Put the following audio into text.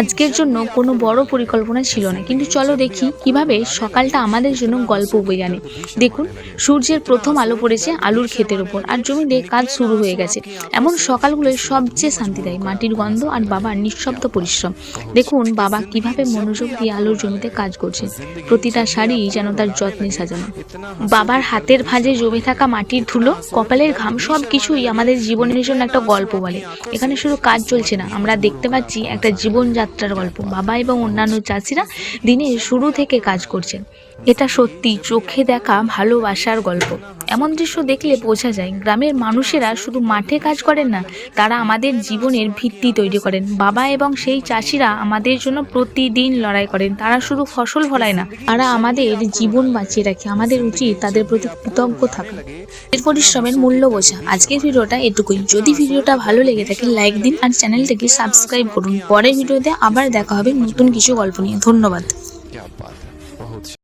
আজকের জন্য কোনো বড় পরিকল্পনা ছিল না। কিন্তু চলো দেখি কীভাবে সকালটা আমাদের জন্য গল্প বয়ে আনে। দেখুন, সূর্যের প্রথম আলো পড়েছে আলুর ক্ষেতের ওপর আর জমিতে কাজ শুরু হয়ে গেছে। এমন সকালগুলোই সবচেয়ে শান্তি দেয় মাটির গন্ধ আর বাবার নিঃশব্দ পরিশ্রম। দেখুন, বাবা কীভাবে মনোযোগ দিয়ে আলুর জমিতে কাজ করছে। প্রতিটা শাড়ি যেন তার যত্নে সাজানো। বাবার হাতের ভাঁজে জমে থাকা মাটির ধুলো, কপালের ঘাম সব কিছুই আমাদের জীবনের জন্য একটা গল্প বলে। এখানে শুধু কাজ চলছে না, আমরা দেখতে পাচ্ছি একটা জীবনযাত্রার গল্প। বাবা এবং অন্যান্য চাষিরা দিনের শুরু থেকে কাজ করছেন। এটা সত্যি চোখে দেখা ভালোবাসার গল্প। এমন দৃশ্য দেখলে বোঝা যায়, গ্রামের মানুষেরা শুধু মাঠে কাজ করেন না, তারা আমাদের জীবনের ভিত্তি তৈরি করেন। বাবা এবং সেই চাষিরা আমাদের জন্য প্রতিদিন লড়াই করেন, তারা শুধু ফসল ফলায় না, তারা আমাদের জীবন বাঁচিয়ে রাখে, আমাদের উচিত তাদের প্রতি কৃতজ্ঞ থাকা। এর পরিশ্রমের মূল্য বোঝা। আজকের ভিডিওটা এটুকুই। যদি ভিডিওটা ভালো লেগে থাকে, লাইক দিন আর চ্যানেলটাকে সাবস্ক্রাইব করুন। পরের ভিডিওতে আবার দেখা হবে নতুন কিছু গল্প নিয়ে। ধন্যবাদ।